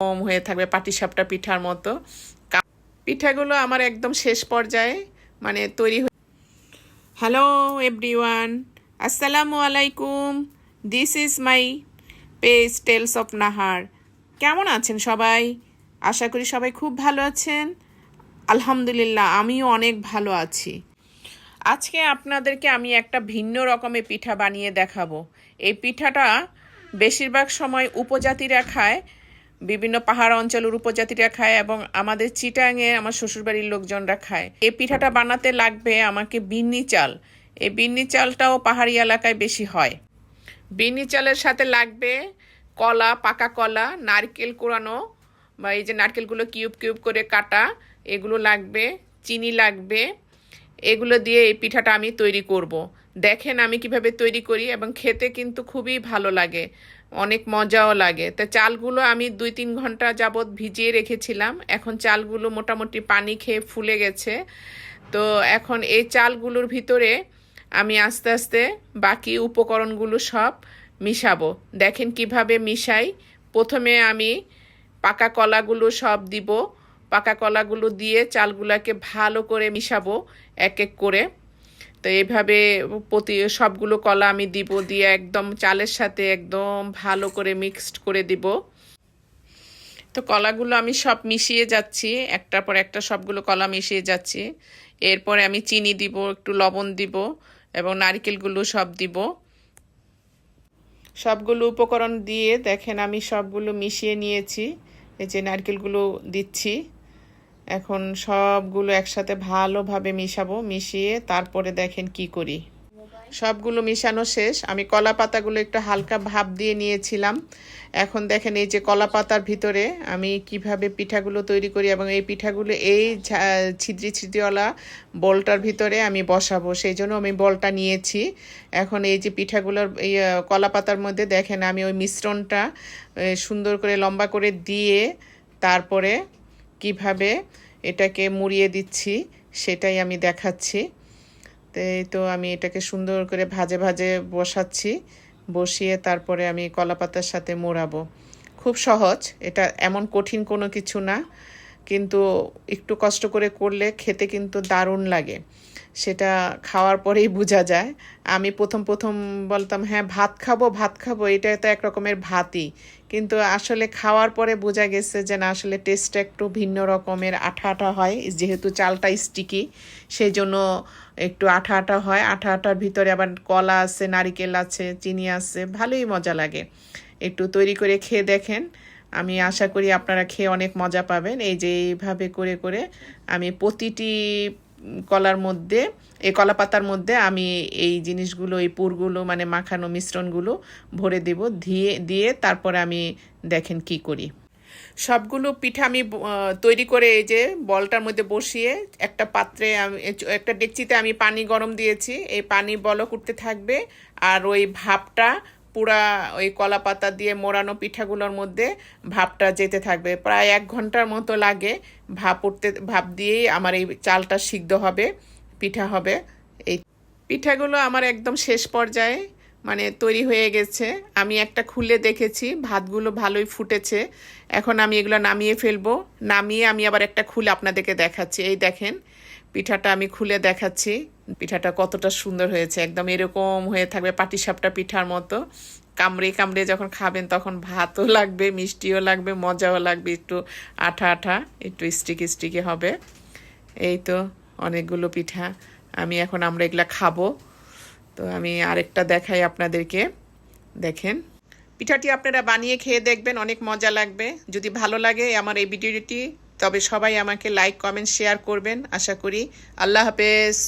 কম হয়ে থাকবে পাটিসাপটা পিঠার মতো। পিঠাগুলো আমার একদম শেষ পর্যায়ে মানে তৈরি হয়ে হ্যালো এভরিওয়ান আসসালামু আলাইকুম। This is my page tales of Nahar কেমন আছেন সবাই? আশা করি সবাই খুব ভালো আছেন। আলহামদুলিল্লাহ, আমিও অনেক ভালো আছি। আজকে আপনাদেরকে আমি একটা ভিন্ন রকমের পিঠা বানিয়ে দেখাবো। এই পিঠাটা বেশিরভাগ সময় উপজাতিরা খায় বিভিন্ন পাহাড় অঞ্চলের উপজাতিরা খায় এবং আমাদের চিটাঙে আমার শ্বশুরবাড়ির লোকজনরা খায়। এই পিঠাটা বানাতে লাগবে আমাকে বিন্নি চাল। এই বিন্নি চালটাও পাহাড়ি এলাকায় বেশি হয়। বিন্নি চালের সাথে লাগবে কলা, পাকা কলা, নারকেল কোরানো বা এই যে নারকেলগুলো কিউব কিউব করে কাটা, এগুলো লাগবে, চিনি লাগবে। এগুলো দিয়ে এই পিঠাটা আমি তৈরি করব। দেখেন আমি কীভাবে তৈরি করি এবং খেতে কিন্তু খুবই ভালো লাগে, অনেক মজাও লাগে। তো চালগুলো আমি দুই তিন ঘণ্টা যাবৎ ভিজিয়ে রেখেছিলাম, এখন চালগুলো মোটামুটি পানি খেয়ে ফুলে গেছে। তো এখন এই চালগুলোর ভিতরে আমি আস্তে আস্তে বাকি উপকরণগুলো সব মিশাবো। দেখেন কীভাবে মিশাই। প্রথমে আমি পাকা কলাগুলো সব দিব, পাকা কলাগুলো দিয়ে চালগুলোকে ভালো করে মিশাবো এক এক করে। তো এইভাবে প্রতি সবগুলো কলা আমি দিব, দিয়ে একদম চালের সাথে একদম ভালো করে মিক্সড করে দিব। তো কলাগুলো আমি সব মিশিয়ে যাচ্ছি, একটার পর একটা সবগুলো কলা মিশিয়ে যাচ্ছি। এরপরে আমি চিনি দিব, একটু লবণ দিব এবং নারকেলগুলো সব দিব। সবগুলো উপকরণ দিয়ে দেখেন আমি সবগুলো মিশিয়ে নিয়েছি, এই যে নারকেলগুলো দিচ্ছি। এখন সবগুলো একসাথে ভালোভাবে মিশাবো, মিশিয়ে তারপরে দেখেন কি করি। সবগুলো মিশানো শেষ। আমি কলা পাতাগুলো একটু হালকা ভাপ দিয়ে নিয়েছিলাম। এখন দেখেন এই যে কলা পাতার ভিতরে আমি কীভাবে পিঠাগুলো তৈরি করি এবং এই পিঠাগুলো এই ছিদ্রি ছিদ্রিওয়ালা বলটার ভিতরে আমি বসাবো। সেই জন্য আমি বলটা নিয়েছি। এখন এই যে পিঠাগুলোর এই কলা পাতার মধ্যে দেখেন আমি ওই মিশ্রণটা সুন্দর করে লম্বা করে দিয়ে তারপরে কীভাবে এটাকে মুড়িয়ে দিচ্ছি, সেটাই আমি দেখাচ্ছি। তো তো আমি এটাকে সুন্দর করে ভাজে ভাজে বসাচ্ছি, বসিয়ে তারপরে আমি কলাপাতার সাথে মোড়াবো। খুব সহজ, এটা এমন কঠিন কোনো কিছু না, কিন্তু একটু কষ্ট করে করলে খেতে কিন্তু দারুণ লাগে। সেটা খাওয়ার পরেই বোঝা যায়। আমি প্রথম প্রথম বলতাম হ্যাঁ ভাত খাব ভাত খাব, এটা তো এক রকমের ভাতই। কিন্তু আসলে খাওয়ার পরে বোঝা গেছে যে না, আসলে টেস্টটা একটু ভিন্ন রকমের, আঠা আঠা হয়। যেহেতু চালটা স্টিকি সেই জন্য একটু আঠা আঠা হয়। আঠা আঠার ভিতরে আবার কলা আছে, নারিকেল আছে, চিনি আছে, ভালোই মজা লাগে। একটু তৈরি করে খেয়ে দেখেন। আমি আশা করি আপনারা খেয়ে অনেক মজা পাবেন। এই যে এইভাবে করে করে আমি প্রতিটি কলার মধ্যে, এই কলা পাতার মধ্যে আমি এই জিনিসগুলো, এই পুরগুলো মানে মাখানো মিশ্রণগুলো ভরে দেব দিয়ে দিয়ে তারপরে আমি দেখেন কি করি। সবগুলো পিঠা আমি তৈরি করে এই যে বলটার মধ্যে বসিয়ে একটা পাত্রে আমি, একটা ডেকচিতে আমি পানি গরম দিয়েছি। এই পানি বলক উঠতে থাকবে আর ওই ভাপটা পুরা ওই কলা পাতা দিয়ে মোড়ানো পিঠাগুলোর মধ্যে ভাপটা যেতে থাকবে। প্রায় এক ঘণ্টার মতো লাগে ভাপ উঠতে, ভাপ দিয়েই আমার এই চালটা সিদ্ধ হবে, পিঠা হবে। এই পিঠাগুলো আমার একদম শেষ পর্যায়ে। মানে তৈরি হয়ে গেছে। আমি একটা খুলে দেখেছি, ভাতগুলো ভালোই ফুটেছে। এখন আমি এগুলো নামিয়ে ফেলব। নামিয়ে আমি আবার একটা খুলে আপনাদেরকে দেখাচ্ছি। এই দেখেন, পিঠাটা আমি খুলে দেখাচ্ছি। পিঠাটা কতটা সুন্দর হয়েছে, একদম এরকম হয়ে থাকবে পাটিসাপটা পিঠার মতো। কামড়ে কামড়ে যখন খাবেন তখন ভাতও লাগবে, মিষ্টিও লাগবে, মজাও লাগবে, একটু আঠা আঠা, একটু স্টিকি স্টিকি হবে। এই তো অনেকগুলো পিঠা, আমি এখন আমরা এগুলা খাব। তো আমি আরেকটা দেখাই আপনাদেরকে। দেখেন। পিঠাটি আপনারা বানিয়ে খেয়ে দেখবেন, অনেক মজা লাগবে। যদি ভালো লাগে আমার এই ভিডিওটি, তবে সবাই আমাকে লাইক কমেন্ট শেয়ার করবেন। আশা করি আল্লাহ হাফেজ।